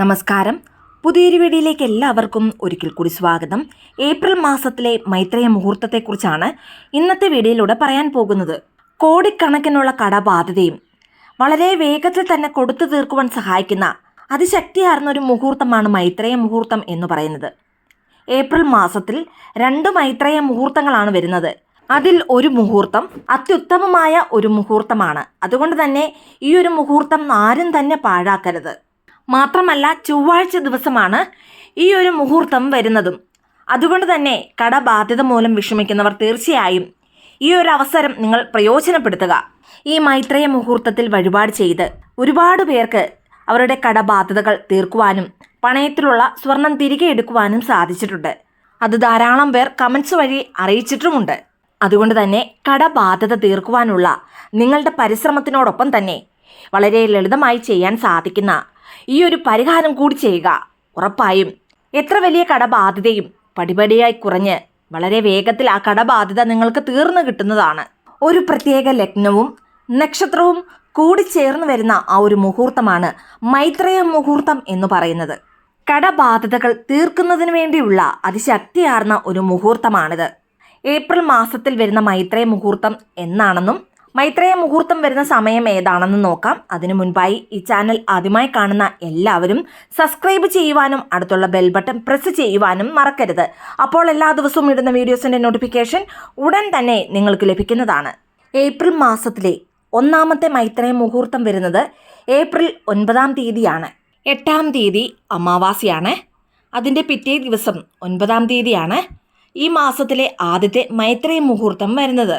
നമസ്കാരം. പുതിയൊരു വീഡിയോയിലേക്ക് എല്ലാവർക്കും ഒരിക്കൽ കൂടി സ്വാഗതം. ഏപ്രിൽ മാസത്തിലെ മൈത്രേയ മുഹൂർത്തത്തെക്കുറിച്ചാണ് ഇന്നത്തെ വീഡിയോയിലൂടെ പറയാൻ പോകുന്നത്. കോടിക്കണക്കിനുള്ള കടബാധ്യതയും വളരെ വേഗത്തിൽ തന്നെ കൊടുത്തു തീർക്കുവാൻ സഹായിക്കുന്ന അതിശക്തിയാർന്ന ഒരു മുഹൂർത്തമാണ് മൈത്രേയ മുഹൂർത്തം എന്ന് പറയുന്നത്. ഏപ്രിൽ മാസത്തിൽ രണ്ട് മൈത്രേയ മുഹൂർത്തങ്ങളാണ് വരുന്നത്. അതിൽ ഒരു മുഹൂർത്തം അത്യുത്തമമായ ഒരു മുഹൂർത്തമാണ്. അതുകൊണ്ട് തന്നെ ഈ ഒരു മുഹൂർത്തം ആരും തന്നെ പാഴാക്കരുത്. മാത്രമല്ല ചൊവ്വാഴ്ച ദിവസമാണ് ഈ ഒരു മുഹൂർത്തം വരുന്നതും. അതുകൊണ്ട് തന്നെ കടബാധ്യത മൂലം വിഷമിക്കുന്നവർ തീർച്ചയായും ഈ ഒരു അവസരം നിങ്ങൾ പ്രയോജനപ്പെടുത്തുക. ഈ മൈത്രേയ മുഹൂർത്തത്തിൽ വഴിപാട് ചെയ്ത് ഒരുപാട് പേർക്ക് അവരുടെ കടബാധ്യതകൾ തീർക്കുവാനും പണയത്തിലുള്ള സ്വർണം തിരികെ എടുക്കുവാനും സാധിച്ചിട്ടുണ്ട്. അത് ധാരാളം പേർ കമൻസ് വഴി അറിയിച്ചിട്ടുമുണ്ട്. അതുകൊണ്ട് തന്നെ കടബാധ്യത തീർക്കുവാനുള്ള നിങ്ങളുടെ പരിശ്രമത്തിനോടൊപ്പം തന്നെ വളരെ ലളിതമായി ചെയ്യാൻ സാധിക്കുന്ന ഈ ഒരു പരിഹാരം കൂടി ചെയ്യുക. ഉറപ്പായും. എത്ര വലിയ കടബാധ്യതയും പടിപടിയായി കുറഞ്ഞ് വളരെ വേഗത്തിൽ ആ കടബാധ്യത നിങ്ങൾക്ക് തീർന്നു കിട്ടുന്നതാണ്. ഒരു പ്രത്യേക ലഗ്നവും നക്ഷത്രവും കൂടി ചേർന്ന് വരുന്ന ആ ഒരു മുഹൂർത്തമാണ് മൈത്രേയ മുഹൂർത്തം എന്ന് പറയുന്നത്. കടബാധ്യതകൾ തീർക്കുന്നതിന് വേണ്ടിയുള്ള അതിശക്തിയാർന്ന ഒരു മുഹൂർത്തമാണിത്. ഏപ്രിൽ മാസത്തിൽ വരുന്ന മൈത്രേയ മുഹൂർത്തം എന്നാണെന്നും മൈത്രേയ മുഹൂർത്തം വരുന്ന സമയം ഏതാണെന്ന് നോക്കാം. അതിനു മുൻപായി ഈ ചാനൽ ആദ്യമായി കാണുന്ന എല്ലാവരും സബ്സ്ക്രൈബ് ചെയ്യുവാനും അടുത്തുള്ള ബെൽ ബട്ടൺ പ്രസ് ചെയ്യുവാനും മറക്കരുത്. അപ്പോൾ എല്ലാ ദിവസവും ഇടുന്ന വീഡിയോസിന്റെ നോട്ടിഫിക്കേഷൻ ഉടൻ തന്നെ നിങ്ങൾക്ക് ലഭിക്കുന്നതാണ്. ഏപ്രിൽ മാസത്തിലെ ഒന്നാമത്തെ മൈത്രേയ മുഹൂർത്തം വരുന്നത് ഏപ്രിൽ ഒൻപതാം തീയതിയാണ്. എട്ടാം തീയതി അമാവാസിയാണ്. അതിന്റെ പിറ്റേ ദിവസം ഒൻപതാം തീയതിയാണ് ഈ മാസത്തിലെ ആദ്യത്തെ മൈത്രേയ മുഹൂർത്തം വരുന്നത്.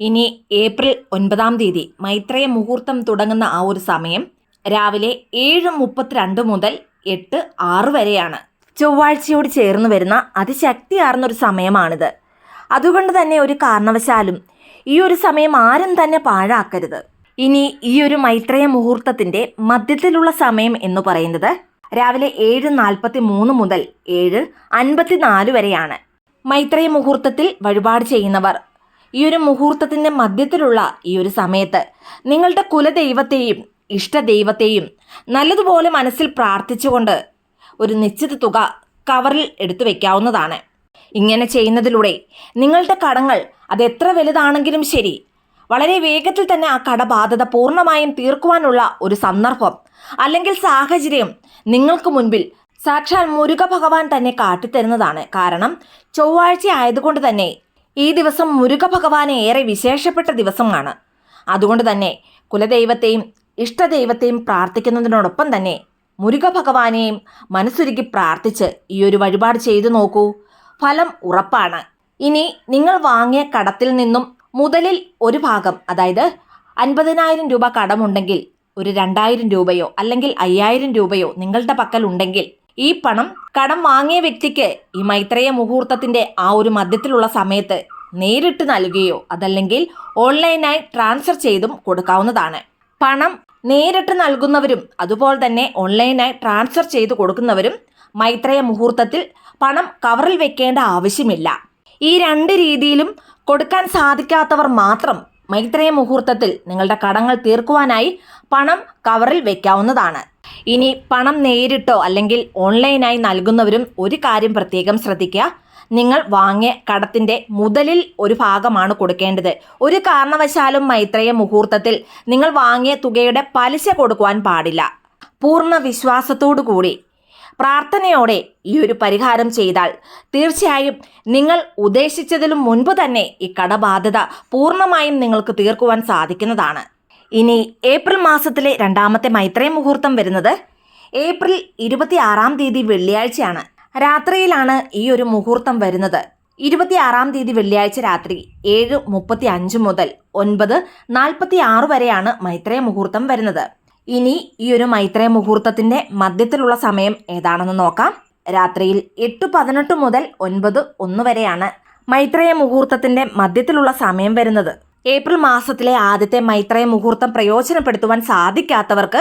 ഇനി ഏപ്രിൽ ഒൻപതാം തീയതി മൈത്രേയ മുഹൂർത്തം തുടങ്ങുന്ന ആ ഒരു സമയം രാവിലെ ഏഴ് മുപ്പത്തിരണ്ട് മുതൽ എട്ട് ആറ് വരെയാണ്. ചൊവ്വാഴ്ചയോട് ചേർന്ന് വരുന്ന അതിശക്തിയാർന്ന ഒരു സമയമാണിത്. അതുകൊണ്ട് തന്നെ ഒരു കാരണവശാലും ഈ ഒരു സമയം ആരും തന്നെ പാഴാക്കരുത്. ഇനി ഈ ഒരു മൈത്രേയ മുഹൂർത്തത്തിന്റെ മധ്യത്തിലുള്ള സമയം എന്ന് പറയുന്നത് രാവിലെ ഏഴ് നാൽപ്പത്തി മൂന്ന് മുതൽ ഏഴ് അൻപത്തിനാല് വരെയാണ്. മൈത്രേയ മുഹൂർത്തത്തിൽ വഴിപാട് ചെയ്യുന്നവർ ഈ ഒരു മുഹൂർത്തത്തിന്റെ മധ്യത്തിലുള്ള ഈ ഒരു സമയത്ത് നിങ്ങളുടെ കുലദൈവത്തെയും ഇഷ്ടദൈവത്തെയും നല്ലതുപോലെ മനസ്സിൽ പ്രാർത്ഥിച്ചുകൊണ്ട് ഒരു നിശ്ചിത തുക കവറിൽ എടുത്തു വയ്ക്കാവുന്നതാണ് ഇങ്ങനെ ചെയ്യുന്നതിലൂടെ നിങ്ങളുടെ കടങ്ങൾ അത് എത്ര വലുതാണെങ്കിലും ശരി വളരെ വേഗത്തിൽ തന്നെ ആ കടബാധ്യത പൂർണമായും തീർക്കുവാനുള്ള ഒരു സന്ദർഭം അല്ലെങ്കിൽ സാഹചര്യം നിങ്ങൾക്ക് മുൻപിൽ സാക്ഷാൽ മുരുക ഭഗവാൻ തന്നെ കാട്ടിത്തരുന്നതാണ്. കാരണം ചൊവ്വാഴ്ച ആയതുകൊണ്ട് തന്നെ ഈ ദിവസം മുരുക ഭഗവാനെ ഏറെ വിശേഷപ്പെട്ട ദിവസമാണ്. അതുകൊണ്ട് തന്നെ കുലദൈവത്തെയും ഇഷ്ടദൈവത്തെയും പ്രാർത്ഥിക്കുന്നതിനോടൊപ്പം തന്നെ മുരുക ഭഗവാനെയും മനസ്സുരുക്കി പ്രാർത്ഥിച്ച് ഈ ഒരു വഴിപാട് ചെയ്തു നോക്കൂ. ഫലം ഉറപ്പാണ്. ഇനി നിങ്ങൾ വാങ്ങിയ കടത്തിൽ നിന്നും മുതലിൽ ഒരു ഭാഗം അതായത് അൻപതിനായിരം രൂപ കടമുണ്ടെങ്കിൽ ഒരു രണ്ടായിരം രൂപയോ അല്ലെങ്കിൽ അയ്യായിരം രൂപയോ നിങ്ങളുടെ പക്കൽ ഉണ്ടെങ്കിൽ ഈ പണം കടം വാങ്ങിയ വ്യക്തിക്ക് ഈ മൈത്രേയ മുഹൂർത്തത്തിന്റെ ആ ഒരു മധ്യത്തിലുള്ള സമയത്ത് നേരിട്ട് നൽകുകയോ അതല്ലെങ്കിൽ ഓൺലൈനായി ട്രാൻസ്ഫർ ചെയ്തും കൊടുക്കാവുന്നതാണ്. പണം നേരിട്ട് നൽകുന്നവരും അതുപോലെ തന്നെ ഓൺലൈനായി ട്രാൻസ്ഫർ ചെയ്ത് കൊടുക്കുന്നവരും മൈത്രേയ മുഹൂർത്തത്തിൽ പണം കവറിൽ വെക്കേണ്ട ആവശ്യമില്ല. ഈ രണ്ട് രീതിയിലും കൊടുക്കാൻ സാധിക്കാത്തവർ മാത്രം മൈത്രേയ മുഹൂർത്തത്തിൽ നിങ്ങളുടെ കടങ്ങൾ തീർക്കുവാനായി പണം കവറിൽ വെക്കാവുന്നതാണ്. ഇനി പണം നേരിട്ടോ അല്ലെങ്കിൽ ഓൺലൈനായി നൽകുന്നവരും ഒരു കാര്യം പ്രത്യേകം ശ്രദ്ധിക്കുക. നിങ്ങൾ വാങ്ങിയ കടത്തിന്റെ മുതലിൽ ഒരു ഭാഗമാണ് കൊടുക്കേണ്ടത്. ഒരു കാരണവശാലും മൈത്രേയ മുഹൂർത്തത്തിൽ നിങ്ങൾ വാങ്ങിയ തുകയുടെ പലിശ കൊടുക്കുവാൻ പാടില്ല. പൂർണ വിശ്വാസത്തോടു കൂടി പ്രാർത്ഥനയോടെ ഈ ഒരു പരിഹാരം ചെയ്താൽ തീർച്ചയായും നിങ്ങൾ ഉദ്ദേശിച്ചതിലും മുൻപ് തന്നെ ഈ കടബാധ്യത പൂർണമായും നിങ്ങൾക്ക് തീർക്കുവാൻ സാധിക്കുന്നതാണ്. ഇനി ഏപ്രിൽ മാസത്തിലെ രണ്ടാമത്തെ മൈത്രേ മുഹൂർത്തം വരുന്നത് ഏപ്രിൽ ഇരുപത്തിയാറാം തീയതി വെള്ളിയാഴ്ചയാണ്. രാത്രിയിലാണ് ഈ ഒരു മുഹൂർത്തം വരുന്നത്. ഇരുപത്തിയാറാം തീയതി വെള്ളിയാഴ്ച രാത്രി ഏഴ് മുപ്പത്തി അഞ്ച് മുതൽ ഒൻപത് നാൽപ്പത്തി ആറ് വരെയാണ് മൈത്രേ മുഹൂർത്തം വരുന്നത്. ഇനി ഈ ഒരു മൈത്രേയ മുഹൂർത്തത്തിന്റെ മധ്യത്തിലുള്ള സമയം ഏതാണെന്ന് നോക്കാം. രാത്രിയിൽ എട്ട് പതിനെട്ട് മുതൽ ഒൻപത് ഒന്ന് വരെയാണ് മൈത്രേയ മുഹൂർത്തത്തിന്റെ മധ്യത്തിലുള്ള സമയം വരുന്നത്. ഏപ്രിൽ മാസത്തിലെ ആദ്യത്തെ മൈത്രേയ മുഹൂർത്തം പ്രയോജനപ്പെടുത്തുവാൻ സാധിക്കാത്തവർക്ക്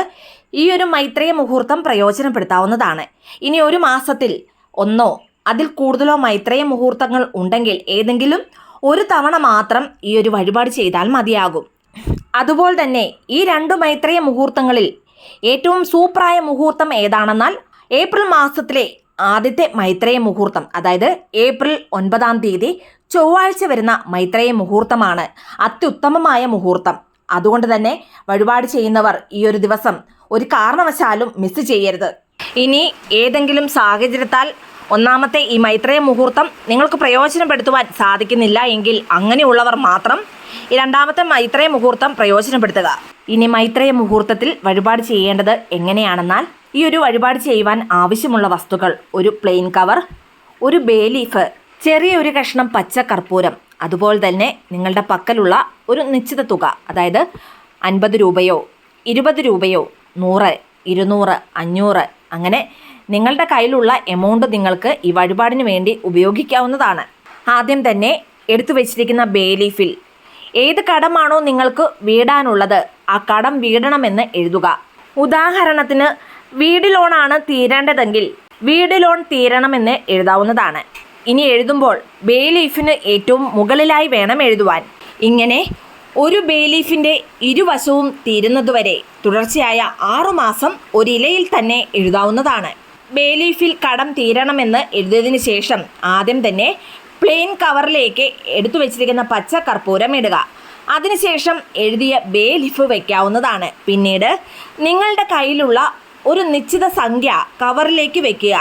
ഈ ഒരു മൈത്രേയ മുഹൂർത്തം പ്രയോജനപ്പെടുത്താവുന്നതാണ്. ഇനി ഒരു മാസത്തിൽ ഒന്നോ അതിൽ കൂടുതലോ മൈത്രേയ മുഹൂർത്തങ്ങൾ ഉണ്ടെങ്കിൽ ഏതെങ്കിലും ഒരു തവണ മാത്രം ഈ ഒരു വഴിപാട് ചെയ്താൽ മതിയാകും. അതുപോലെ തന്നെ ഈ രണ്ടു മൈത്രേയ മുഹൂർത്തങ്ങളിൽ ഏറ്റവും സൂപ്പറായ മുഹൂർത്തം ഏതാണെന്നാൽ ഏപ്രിൽ മാസത്തിലെ ആദ്യത്തെ മൈത്രേയ മുഹൂർത്തം അതായത് ഏപ്രിൽ ഒൻപതാം തീയതി ചൊവ്വാഴ്ച വരുന്ന മൈത്രേയ മുഹൂർത്തമാണ് അത്യുത്തമമായ മുഹൂർത്തം. അതുകൊണ്ട് തന്നെ വഴിപാട് ചെയ്യുന്നവർ ഈ ഒരു ദിവസം ഒരു കാരണവശാലും മിസ് ചെയ്യരുത്. ഇനി ഏതെങ്കിലും സാഹചര്യത്താൽ ഒന്നാമത്തെ ഈ മൈത്രേയ മുഹൂർത്തം നിങ്ങൾക്ക് പ്രയോജനപ്പെടുത്തുവാൻ സാധിക്കുന്നില്ല എങ്കിൽ അങ്ങനെയുള്ളവർ മാത്രം ഈ രണ്ടാമത്തെ മൈത്രേയ മുഹൂർത്തം പ്രയോജനപ്പെടുത്തുക. ഇനി മൈത്രേയ മുഹൂർത്തത്തിൽ വഴിപാട് ചെയ്യേണ്ടത് എങ്ങനെയാണെന്നാൽ ഈ ഒരു വഴിപാട് ചെയ്യുവാൻ ആവശ്യമുള്ള വസ്തുക്കൾ ഒരു പ്ലെയിൻ കവർ ഒരു ബേലീഫ് ചെറിയൊരു കഷ്ണം പച്ച കർപ്പൂരം അതുപോലെ തന്നെ നിങ്ങളുടെ പക്കലുള്ള ഒരു നിശ്ചിത തുക അതായത് അൻപത് രൂപയോ ഇരുപത് രൂപയോ നൂറ് ഇരുന്നൂറ് അഞ്ഞൂറ് അങ്ങനെ നിങ്ങളുടെ കയ്യിലുള്ള എമൗണ്ട് നിങ്ങൾക്ക് ഈ വഴിപാടിന് വേണ്ടി ഉപയോഗിക്കാവുന്നതാണ്. ആദ്യം തന്നെ എടുത്തു വെച്ചിരിക്കുന്ന ബേലീഫിൽ ഏത് കടമാണോ നിങ്ങൾക്ക് വീടാനുള്ളത് ആ കടം വീടണമെന്ന് എഴുതുക. ഉദാഹരണത്തിന് വീട് ലോണാണ് തീരേണ്ടതെങ്കിൽ വീട് ലോൺ തീരണമെന്ന് എഴുതാവുന്നതാണ്. ഇനി എഴുതുമ്പോൾ ബേ ലീഫിന് ഏറ്റവും മുകളിലായി വേണം എഴുതുവാൻ. ഇങ്ങനെ ഒരു ബേ ലീഫിന്റെ ഇരുവശവും തീരുന്നതുവരെ തുടർച്ചയായ ആറുമാസം മാസം ഒരിലയിൽ തന്നെ എഴുതാവുന്നതാണ്. ബേ ലീഫിൽ കടം തീരണമെന്ന് എഴുതിയതിന് ശേഷം ആദ്യം തന്നെ പ്ലെയിൻ കവറിലേക്ക് എടുത്തു വെച്ചിരിക്കുന്ന പച്ച കർപ്പൂരം ഇടുക. അതിനുശേഷം എഴുതിയ ബേ ലീഫ് വയ്ക്കാവുന്നതാണ് പിന്നീട് നിങ്ങളുടെ കയ്യിലുള്ള ഒരു നിശ്ചിത സംഖ്യ കവറിലേക്ക് വെക്കുക.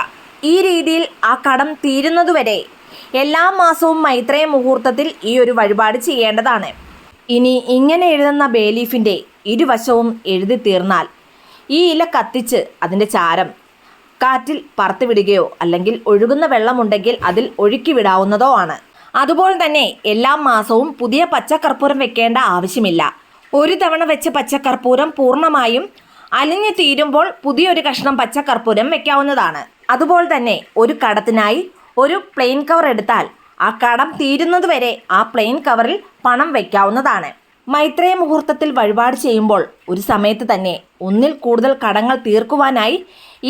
ഈ രീതിയിൽ ആ കടം തീരുന്നതുവരെ എല്ലാ മാസവും മൈത്രേയ മുഹൂർത്തത്തിൽ ഈ ഒരു വഴിപാട് ചെയ്യേണ്ടതാണ്. ഇനി ഇങ്ങനെ എഴുതുന്ന ബേലീഫിന്റെ ഇരുവശവും എഴുതി തീർന്നാൽ ഈ ഇല കത്തിച്ച് അതിന്റെ ചാരം കാറ്റിൽ പറത്തുവിടുകയോ അല്ലെങ്കിൽ ഒഴുകുന്ന വെള്ളമുണ്ടെങ്കിൽ അതിൽ ഒഴുക്കി വിടാവുന്നതോ ആണ്. അതുപോലെ തന്നെ എല്ലാ മാസവും പുതിയ പച്ചക്കർപ്പൂരം വെക്കേണ്ട ആവശ്യമില്ല. ഒരു തവണ വെച്ച പച്ചക്കർപ്പൂരം പൂർണമായും അലിഞ്ഞു തീരുമ്പോൾ പുതിയൊരു കഷ്ണം പച്ചക്കർപ്പൂരം വെക്കാവുന്നതാണ്. അതുപോലെ തന്നെ ഒരു കടത്തിനായി ഒരു പ്ലെയിൻ കവർ എടുത്താൽ ആ കടം തീരുന്നതുവരെ ആ പ്ലെയിൻ കവറിൽ പണം വെക്കാവുന്നതാണ്. മൈത്രേയ മുഹൂർത്തത്തിൽ വഴിപാട് ചെയ്യുമ്പോൾ ഒരു സമയത്ത് തന്നെ ഒന്നിൽ കൂടുതൽ കടങ്ങൾ തീർക്കുവാനായി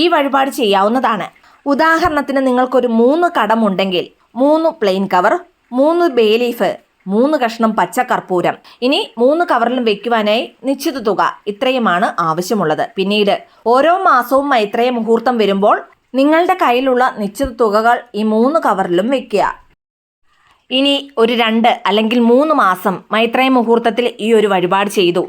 ഈ വഴിപാട് ചെയ്യാവുന്നതാണ്. ഉദാഹരണത്തിന് നിങ്ങൾക്കൊരു മൂന്ന് കടമുണ്ടെങ്കിൽ മൂന്ന് പ്ലെയിൻ കവർ മൂന്ന് ബേലീഫ് മൂന്ന് കഷ്ണം പച്ച കർപ്പൂരം ഇനി മൂന്ന് കവറിലും വെക്കുവാനായി നിശ്ചിത തുക ഇത്രയുമാണ് ആവശ്യമുള്ളത്. പിന്നീട് ഓരോ മാസവും മൈത്രേയ മുഹൂർത്തം വരുമ്പോൾ നിങ്ങളുടെ കയ്യിലുള്ള നിശ്ചിത തുകകൾ ഈ മൂന്ന് കവറിലും വെക്കുക. ഇനി ഒരു രണ്ട് അല്ലെങ്കിൽ മൂന്ന് മാസം മൈത്രേയ മുഹൂർത്തത്തിൽ ഈ ഒരു വഴിപാട് ചെയ്തു.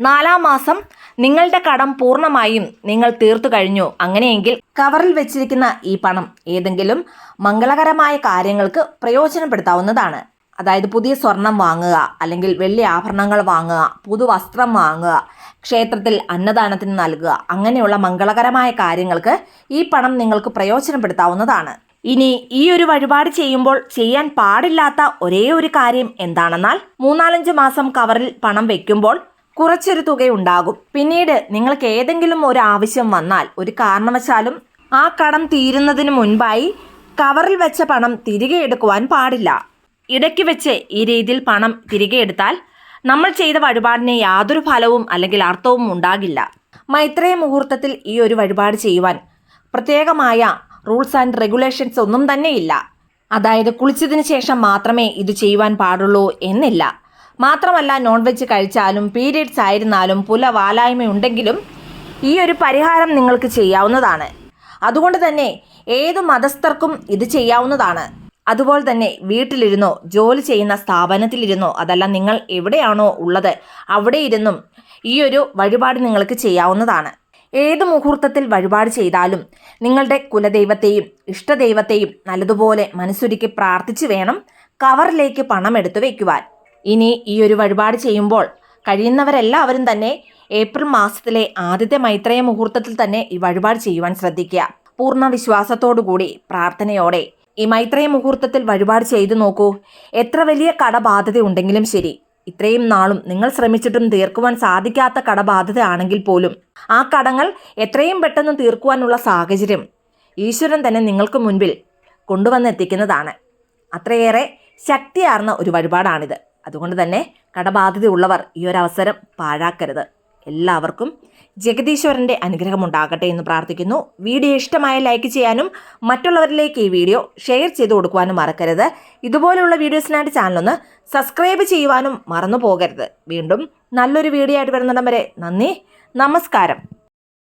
നാലാം മാസം നിങ്ങളുടെ കടം പൂർണമായും നിങ്ങൾ തീർത്തു കഴിഞ്ഞു. അങ്ങനെയെങ്കിൽ കവറിൽ വെച്ചിരിക്കുന്ന ഈ പണം ഏതെങ്കിലും മംഗളകരമായ കാര്യങ്ങൾക്ക് പ്രയോജനപ്പെടുത്താവുന്നതാണ്. അതായത് പുതിയ സ്വർണം വാങ്ങുക അല്ലെങ്കിൽ വെള്ളി ആഭരണങ്ങൾ വാങ്ങുക പുതുവസ്ത്രം വാങ്ങുക ക്ഷേത്രത്തിൽ അന്നദാനത്തിന് നൽകുക അങ്ങനെയുള്ള മംഗളകരമായ കാര്യങ്ങൾക്ക് ഈ പണം നിങ്ങൾക്ക് പ്രയോജനപ്പെടുത്താവുന്നതാണ്. ഇനി ഈ ഒരു വഴിപാട് ചെയ്യുമ്പോൾ ചെയ്യാൻ പാടില്ലാത്ത ഒരേ ഒരു കാര്യം എന്താണെന്നാൽ മൂന്നാലഞ്ച് മാസം കവറിൽ പണം വെക്കുമ്പോൾ കുറച്ചൊരു തുകയുണ്ടാകും. പിന്നീട് നിങ്ങൾക്ക് ഏതെങ്കിലും ഒരു ആവശ്യം വന്നാൽ ഒരു കാരണവശാലും ആ കടം തീരുന്നതിന് മുൻപായി കവറിൽ വെച്ച പണം തിരികെ എടുക്കുവാൻ പാടില്ല. ഇടയ്ക്ക് വെച്ച് ഈ രീതിയിൽ പണം തിരികെ എടുത്താൽ നമ്മൾ ചെയ്ത വഴിപാടിന് യാതൊരു ഫലവും അല്ലെങ്കിൽ അർത്ഥവും ഉണ്ടാകില്ല. മൈത്രേയ മുഹൂർത്തത്തിൽ ഈ ഒരു വഴിപാട് ചെയ്യുവാൻ പ്രത്യേകമായ റൂൾസ് ആൻഡ് റെഗുലേഷൻസ് ഒന്നും തന്നെയില്ല. അതായത് കുളിച്ചതിന് ശേഷം മാത്രമേ ഇത് ചെയ്യുവാൻ പാടുള്ളൂ എന്നില്ല. മാത്രമല്ല നോൺ വെജ് കഴിച്ചാലും പീരിയഡ്സ് ആയിരുന്നാലും പുല വാലായ്മയുണ്ടെങ്കിലും ഈ ഒരു പരിഹാരം നിങ്ങൾക്ക് ചെയ്യാവുന്നതാണ്. അതുകൊണ്ട് തന്നെ ഏത് മതസ്ഥർക്കും ഇത് ചെയ്യാവുന്നതാണ്. അതുപോലെ തന്നെ വീട്ടിലിരുന്നോ ജോലി ചെയ്യുന്ന സ്ഥാപനത്തിലിരുന്നോ അതല്ല നിങ്ങൾ എവിടെയാണോ ഉള്ളത് അവിടെ ഇരുന്നും ഈ ഒരു വഴിപാട് നിങ്ങൾക്ക് ചെയ്യാവുന്നതാണ്. ഏത് മുഹൂർത്തത്തിൽ വഴിപാട് ചെയ്താലും നിങ്ങളുടെ കുലദൈവത്തെയും ഇഷ്ടദൈവത്തെയും നല്ലതുപോലെ മനസ്സുരുക്കി പ്രാർത്ഥിച്ചു വേണം കവറിലേക്ക് പണം എടുത്തു വയ്ക്കുവാൻ ഇനി ഈ ഒരു വഴിപാട് ചെയ്യുമ്പോൾ കഴിയുന്നവരെല്ലാവരും തന്നെ ഏപ്രിൽ മാസത്തിലെ ആദ്യത്തെ മൈത്രേയ മുഹൂർത്തത്തിൽ തന്നെ ഈ വഴിപാട് ചെയ്യുവാൻ ശ്രദ്ധിക്കുക. പൂർണ വിശ്വാസത്തോടുകൂടി പ്രാർത്ഥനയോടെ ഈ മൈത്രേയ മുഹൂർത്തത്തിൽ വഴിപാട് ചെയ്തു നോക്കൂ. എത്ര വലിയ കടബാധ്യത ഉണ്ടെങ്കിലും ശരി. ഇത്രയും നാളും നിങ്ങൾ ശ്രമിച്ചിട്ടും തീർക്കുവാൻ സാധിക്കാത്ത കടബാധ്യത ആണെങ്കിൽ പോലും ആ കടങ്ങൾ എത്രയും പെട്ടെന്ന് തീർക്കുവാനുള്ള സാഹചര്യം ഈശ്വരൻ തന്നെ നിങ്ങൾക്ക് മുൻപിൽ കൊണ്ടുവന്നെത്തിക്കുന്നതാണ്. അത്രയേറെ ശക്തിയാർന്ന ഒരു വഴിപാടാണിത്. അതുകൊണ്ട് തന്നെ കടബാധ്യതയുള്ളവർ ഈ ഒരു അവസരം പാഴാക്കരുത്. എല്ലാവർക്കും ജഗദീശ്വരന്റെ അനുഗ്രഹം ഉണ്ടാകട്ടെ എന്ന് പ്രാർത്ഥിക്കുന്നു. വീഡിയോ ഇഷ്ടമായ ലൈക്ക് ചെയ്യാനും മറ്റുള്ളവരിലേക്ക് ഈ വീഡിയോ ഷെയർ ചെയ്ത് കൊടുക്കുവാനും മറക്കരുത്. ഇതുപോലെയുള്ള വീഡിയോസിനായിട്ട് ചാനലൊന്ന് സബ്സ്ക്രൈബ് ചെയ്യുവാനും മറന്നു പോകരുത്. വീണ്ടും നല്ലൊരു വീഡിയോ ആയിട്ട് വരുന്നിടം വരെ നന്ദി. നമസ്കാരം.